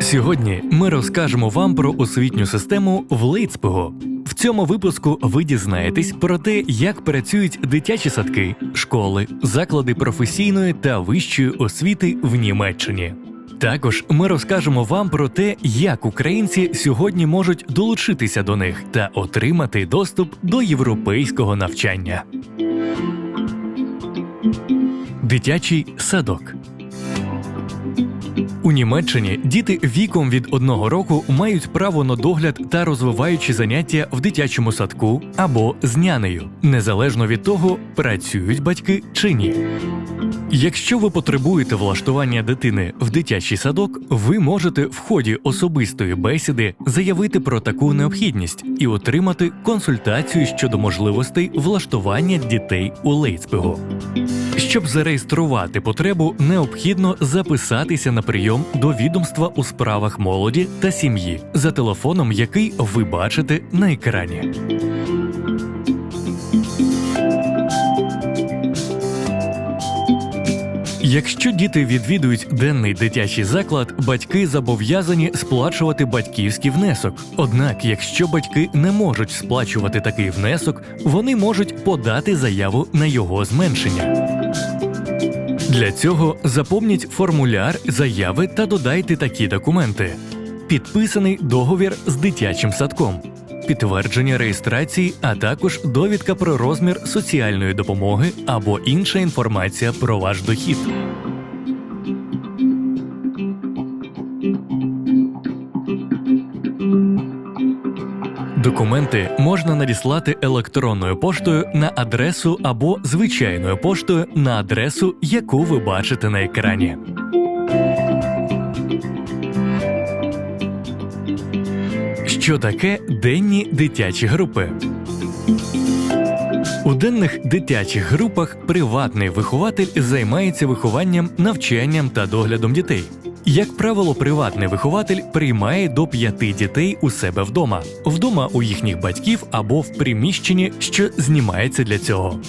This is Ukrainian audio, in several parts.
Сьогодні ми розкажемо вам про освітню систему в Лейцпего. В цьому випуску ви дізнаєтесь про те, як працюють дитячі садки, школи, заклади професійної та вищої освіти в Німеччині. Також ми розкажемо вам про те, як українці сьогодні можуть долучитися до них та отримати доступ до європейського навчання. Дитячий садок. У Німеччині діти віком від одного року мають право на догляд та розвиваючі заняття в дитячому садку або з нянею, незалежно від того, працюють батьки чи ні. Якщо ви потребуєте влаштування дитини в дитячий садок, ви можете в ході особистої бесіди заявити про таку необхідність і отримати консультацію щодо можливостей влаштування дітей у Лейцпегу. Щоб зареєструвати потребу, необхідно записатися на прийом до відомства у справах молоді та сім'ї за телефоном, який ви бачите на екрані. Якщо діти відвідують денний дитячий заклад, батьки зобов'язані сплачувати батьківський внесок. Однак, якщо батьки не можуть сплачувати такий внесок, вони можуть подати заяву на його зменшення. Для цього заповніть формуляр заяви та додайте такі документи: підписаний договір з дитячим садком, підтвердження реєстрації, а також довідка про розмір соціальної допомоги або інша інформація про ваш дохід. Документи можна надіслати електронною поштою на адресу або звичайною поштою на адресу, яку ви бачите на екрані. Що таке денні дитячі групи? У денних дитячих групах приватний вихователь займається вихованням, навчанням та доглядом дітей. Як правило, приватний вихователь приймає до п'яти дітей у себе вдома, вдома у їхніх батьків або в приміщенні, що знімається для цього.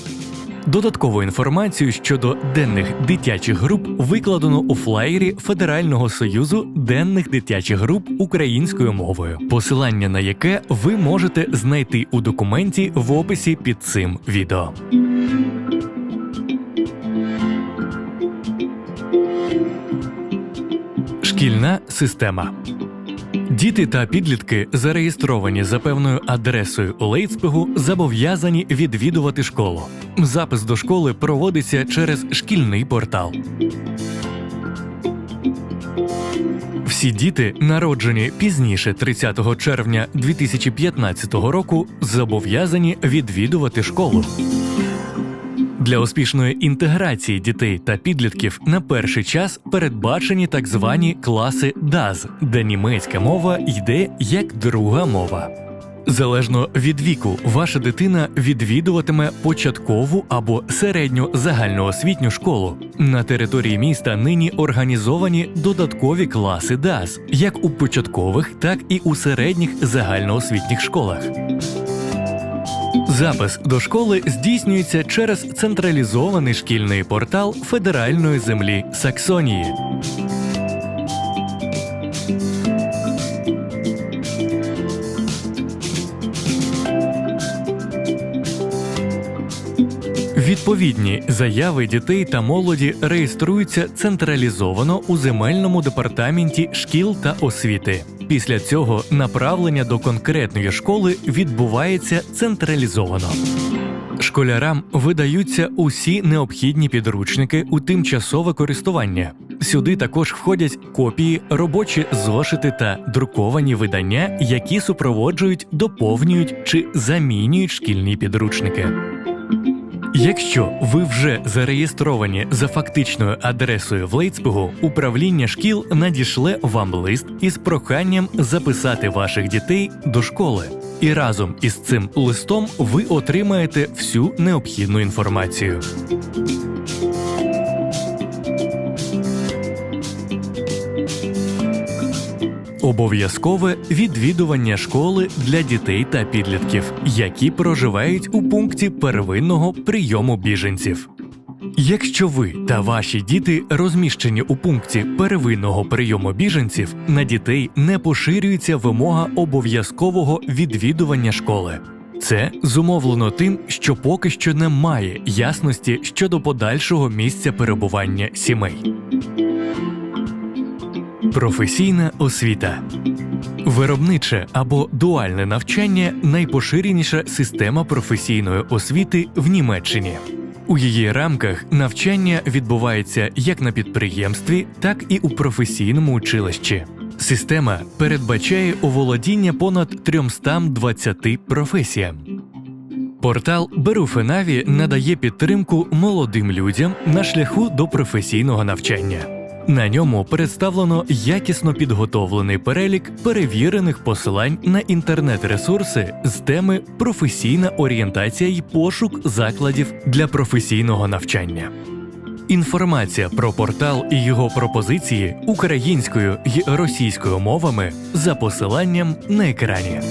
Додаткову інформацію щодо денних дитячих груп викладено у флаєрі Федерального союзу денних дитячих груп українською мовою, посилання на яке ви можете знайти у документі в описі під цим відео. Шкільна система. Діти та підлітки, зареєстровані за певною адресою у Лейцпегу, зобов'язані відвідувати школу. Запис до школи проводиться через шкільний портал. Всі діти, народжені пізніше 30 червня 2015 року, зобов'язані відвідувати школу. Для успішної інтеграції дітей та підлітків на перший час передбачені так звані класи DAS, де німецька мова йде як друга мова. Залежно від віку, ваша дитина відвідуватиме початкову або середню загальноосвітню школу. На території міста нині організовані додаткові класи DAS, як у початкових, так і у середніх загальноосвітніх школах. Запис до школи здійснюється через централізований шкільний портал федеральної землі Саксонії. Відповідні заяви дітей та молоді реєструються централізовано у земельному департаменті шкіл та освіти. Після цього направлення до конкретної школи відбувається централізовано. Школярам видаються усі необхідні підручники у тимчасове користування. Сюди також входять копії, робочі зошити та друковані видання, які супроводжують, доповнюють чи замінюють шкільні підручники. Якщо ви вже зареєстровані за фактичною адресою в Лейцбугу, управління шкіл надішле вам лист із проханням записати ваших дітей до школи. І разом із цим листом ви отримаєте всю необхідну інформацію. Обов'язкове відвідування школи для дітей та підлітків, які проживають у пункті первинного прийому біженців. Якщо ви та ваші діти розміщені у пункті первинного прийому біженців, на дітей не поширюється вимога обов'язкового відвідування школи. Це зумовлено тим, що поки що немає ясності щодо подальшого місця перебування сімей. Професійна освіта Виробниче або дуальне навчання найпоширеніша система професійної освіти в Німеччині. У її рамках навчання відбувається як на підприємстві, так і у професійному училищі. Система передбачає оволодіння понад 320 професіям. Портал Беруфенаві надає підтримку молодим людям на шляху до професійного навчання. На ньому представлено якісно підготовлений перелік перевірених посилань на інтернет-ресурси з теми професійна орієнтація й пошук закладів для професійного навчання. Інформація про портал і його пропозиції українською й російською мовами за посиланням на екрані.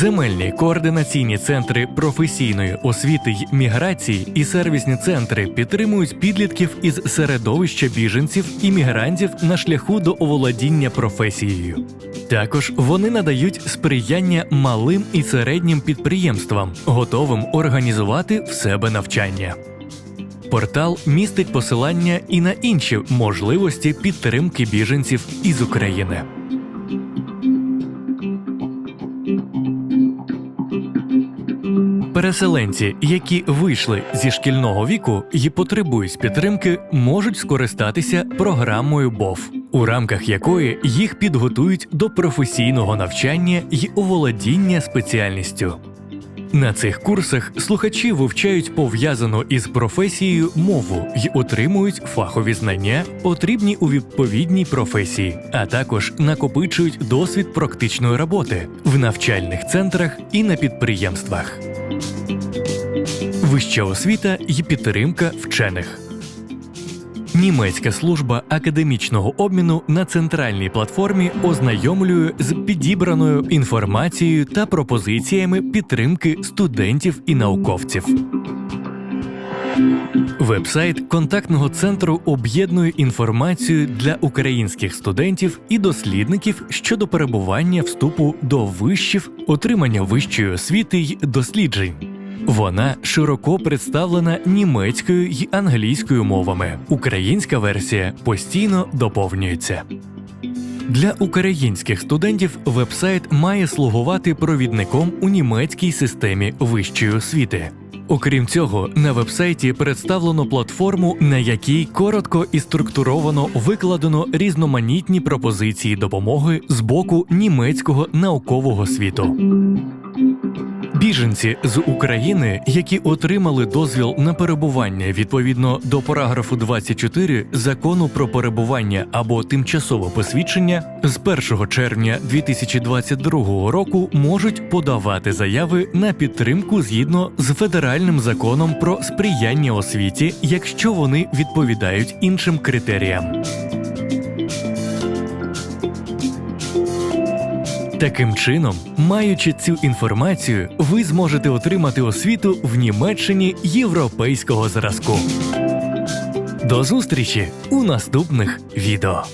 Земельні координаційні центри професійної освіти й міграції і сервісні центри підтримують підлітків із середовища біженців і мігрантів на шляху до оволодіння професією. Також вони надають сприяння малим і середнім підприємствам, готовим організувати в себе навчання. Портал містить посилання і на інші можливості підтримки біженців із України. Переселенці, які вийшли зі шкільного віку і потребують підтримки, можуть скористатися програмою БОВ, у рамках якої їх підготують до професійного навчання й оволодіння спеціальністю. На цих курсах слухачі вивчають пов'язану із професією мову й отримують фахові знання, потрібні у відповідній професії, а також накопичують досвід практичної роботи в навчальних центрах і на підприємствах. Вища освіта і підтримка вчених. Німецька служба академічного обміну на центральній платформі ознайомлює з підібраною інформацією та пропозиціями підтримки студентів і науковців. Вебсайт контактного центру об'єднує інформацію для українських студентів і дослідників щодо перебування вступу до вишів, отримання вищої освіти й досліджень. Вона широко представлена німецькою й англійською мовами. Українська версія постійно доповнюється. Для українських студентів вебсайт має слугувати провідником у німецькій системі вищої освіти. Окрім цього, на вебсайті представлено платформу, на якій коротко і структуровано викладено різноманітні пропозиції допомоги з боку німецького наукового світу. Біженці з України, які отримали дозвіл на перебування відповідно до параграфу 24 закону про перебування або тимчасове посвідчення, з 1 червня 2022 року можуть подавати заяви на підтримку згідно з федеральним законом про сприяння освіті, якщо вони відповідають іншим критеріям. Таким чином, маючи цю інформацію, ви зможете отримати освіту в Німеччині європейського зразку. До зустрічі у наступних відео.